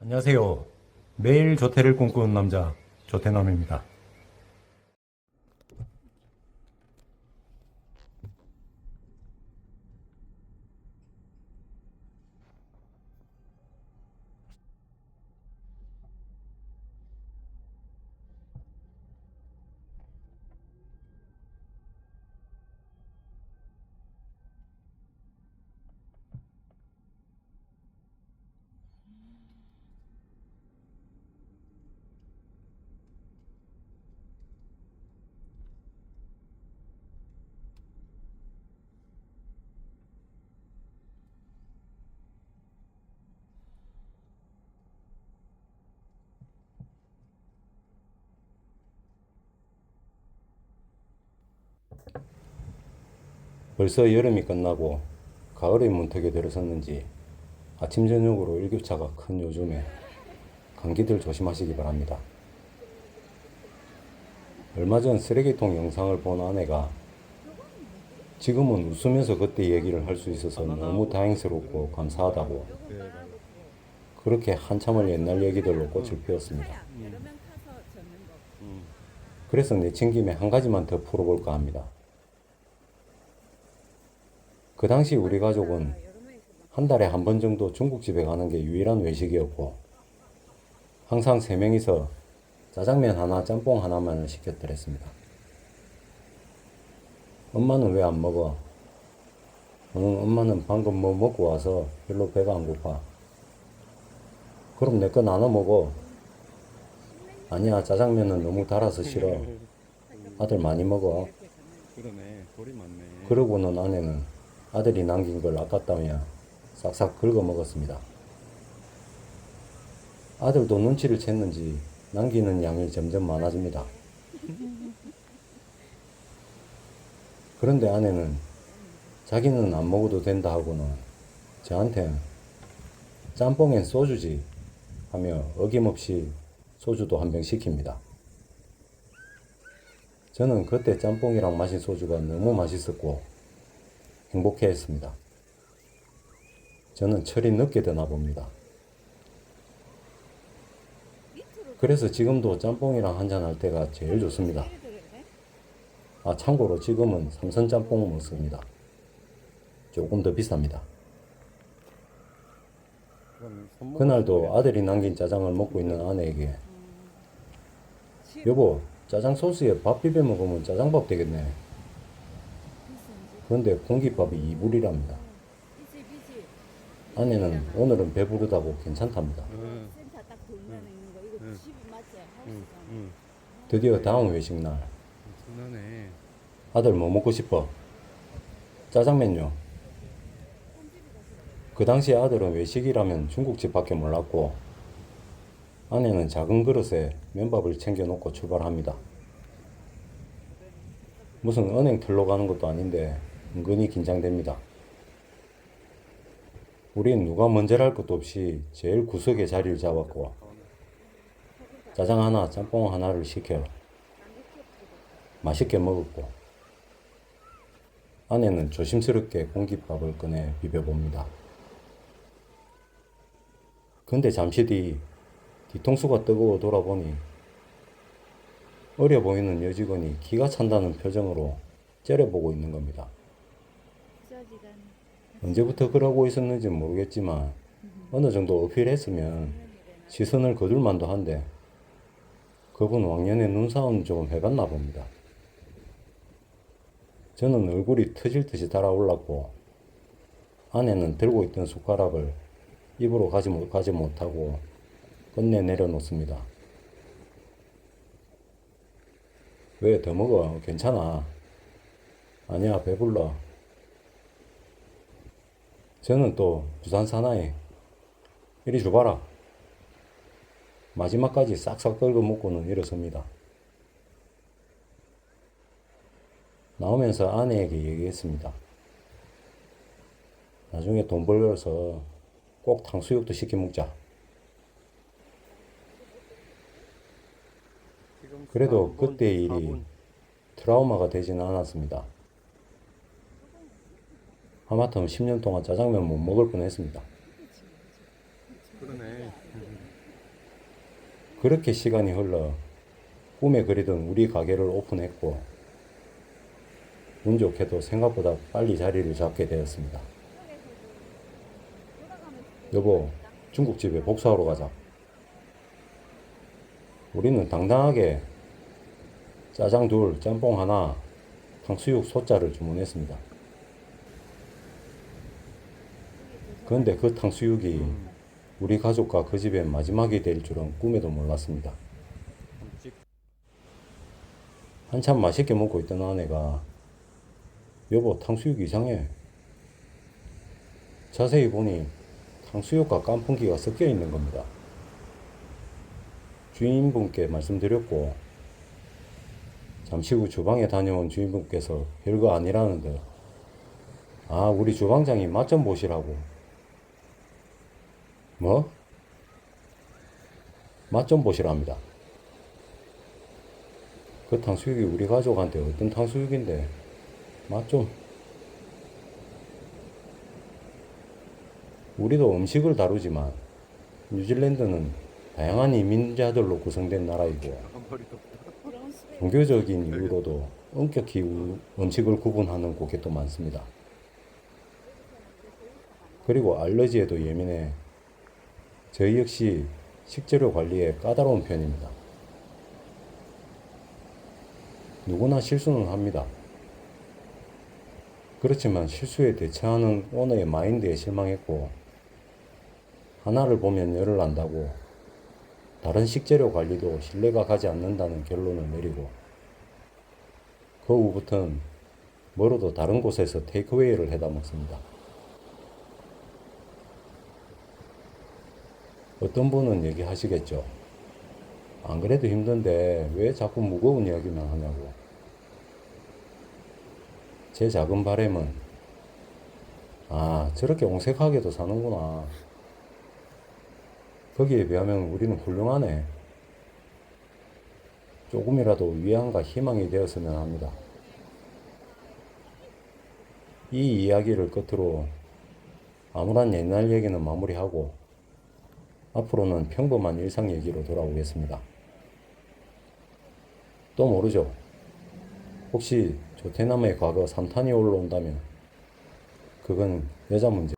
안녕하세요. 매일 조퇴를 꿈꾸는 남자 조퇴남입니다. 벌써 여름이 끝나고 가을의 문턱에 들어섰는지 아침 저녁으로 일교차가 큰 요즘에 감기들 조심하시기 바랍니다. 얼마 전 쓰레기통 영상을 본 아내가 지금은 웃으면서 그때 얘기를 할 수 있어서 너무 다행스럽고 감사하다고 그렇게 한참을 옛날 얘기들로 꽃을 피웠습니다. 그래서 내친 김에 한 가지만 더 풀어볼까 합니다. 그 당시 우리 가족은 한 달에 한 번 정도 중국집에 가는 게 유일한 외식이었고, 항상 세 명이서 짜장면 하나, 짬뽕 하나만을 시켰더랬습니다. 엄마는 왜 안 먹어? 응, 엄마는 방금 뭐 먹고 와서 별로 배가 안 고파. 그럼 내 거 나눠 먹어. 아니야, 짜장면은 너무 달아서 싫어. 아들 많이 먹어. 그러네 돌이 많네 그러고는 아내는 아들이 남긴 걸 아깝다며 싹싹 긁어 먹었습니다. 아들도 눈치를 챘는지 남기는 양이 점점 많아집니다. 그런데 아내는 자기는 안 먹어도 된다 하고는 저한테 짬뽕엔 소주지 하며 어김없이 소주도 한 병 시킵니다. 저는 그때 짬뽕이랑 마신 소주가 너무 맛있었고 행복해 했습니다. 저는 철이 늦게 드나 봅니다. 그래서 지금도 짬뽕이랑 한잔 할 때가 제일 좋습니다. 아, 참고로 지금은 삼선 짬뽕 먹습니다. 조금 더 비쌉니다. 그날도 아들이 남긴 짜장을 먹고 있는 아내에게 여보, 짜장 소스에 밥 비벼 먹으면 짜장밥 되겠네. 그런데 공깃밥이 이불이랍니다. 아내는 오늘은 배부르다고 괜찮답니다. 응, 센터 딱 돌면 있는 거 이거 응. 90 맞지? 응, 하우스잖아. 응. 드디어 다음 외식 날 아들 뭐 먹고 싶어? 짜장면요. 그 당시 아들은 외식이라면 중국집밖에 몰랐고 아내는 작은 그릇에 면밥을 챙겨 놓고 출발합니다. 무슨 은행 틀러 가는 것도 아닌데 은근히 긴장됩니다. 우린 누가 먼저랄 것도 없이 제일 구석에 자리를 잡았고 짜장 하나, 짬뽕 하나를 시켜 맛있게 먹었고 아내는 조심스럽게 공깃밥을 꺼내 비벼봅니다. 근데 잠시 뒤 뒤통수가 뜨거워 돌아보니 어려 보이는 여직원이 기가 찬다는 표정으로 째려보고 있는 겁니다. 언제부터 그러고 있었는지 모르겠지만 어느 정도 어필했으면 시선을 거둘 만도 한데 그분 왕년에 눈싸움 조금 해봤나 봅니다. 저는 얼굴이 터질 듯이 달아올랐고 아내는 들고 있던 숟가락을 입으로 가지, 못, 가지 못하고 끝내 내려놓습니다. 왜 더 먹어? 괜찮아. 아니야, 배불러. 저는 또 부산 사나이 이리 줘봐라. 마지막까지 싹싹 긁어 먹고는 일어섭니다. 나오면서 아내에게 얘기했습니다. 나중에 돈 벌어서 꼭 탕수육도 시켜 먹자. 지금 그래도 4분, 그때 일이 4분. 트라우마가 되지는 않았습니다. 하마터면 10년 동안 짜장면 못 먹을 뻔했습니다. 그러네. 그렇게 시간이 흘러 꿈에 그리던 우리 가게를 오픈했고 운 좋게도 생각보다 빨리 자리를 잡게 되었습니다. 여보, 중국집에 복수하러 가자. 우리는 당당하게 짜장 둘, 짬뽕 하나, 탕수육 소자를 주문했습니다. 그런데 그 탕수육이 우리 가족과 그 집의 마지막이 될 줄은 꿈에도 몰랐습니다. 찍. 한참 맛있게 먹고 있던 아내가 여보 탕수육 이상해. 자세히 보니 탕수육과 깐풍기가 섞여 있는 겁니다. 주인분께 말씀드렸고 잠시 후 주방에 다녀온 주인분께서 별거 아니라는 듯 아, 우리 주방장이 맛 좀 보시라고. 뭐? 맛 좀 보시랍니다. 그 탕수육이 우리 가족한테 어떤 탕수육인데 맛 좀. 우리도 음식을 다루지만 뉴질랜드는 다양한 이민자들로 구성된 나라이고 수백 종교적인 이유로도 엄격히 우- 음식을 구분하는 고객도 많습니다. 그리고 알러지에도 예민해 저희 역시 식재료 관리에 까다로운 편입니다. 누구나 실수는 합니다. 그렇지만 실수에 대처하는 오너의 마인드에 실망했고 하나를 보면 열을 난다고 다른 식재료 관리도 신뢰가 가지 않는다는 결론을 내리고 그 후부터는 뭐로도 다른 곳에서 테이크웨이를 해다 먹습니다. 어떤 분은 얘기하시겠죠. 안 그래도 힘든데 왜 자꾸 무거운 이야기만 하냐고. 제 작은 바램은 아 저렇게 옹색하게도 사는구나. 거기에 비하면 우리는 훌륭하네. 조금이라도 위안과 희망이 되었으면 합니다. 이 이야기를 끝으로 아무런 옛날 얘기는 마무리하고 앞으로는 평범한 일상 얘기로 돌아오겠습니다. 또 모르죠. 혹시 조태남의 과거 3탄이 올라온다면 그건 여자 문제.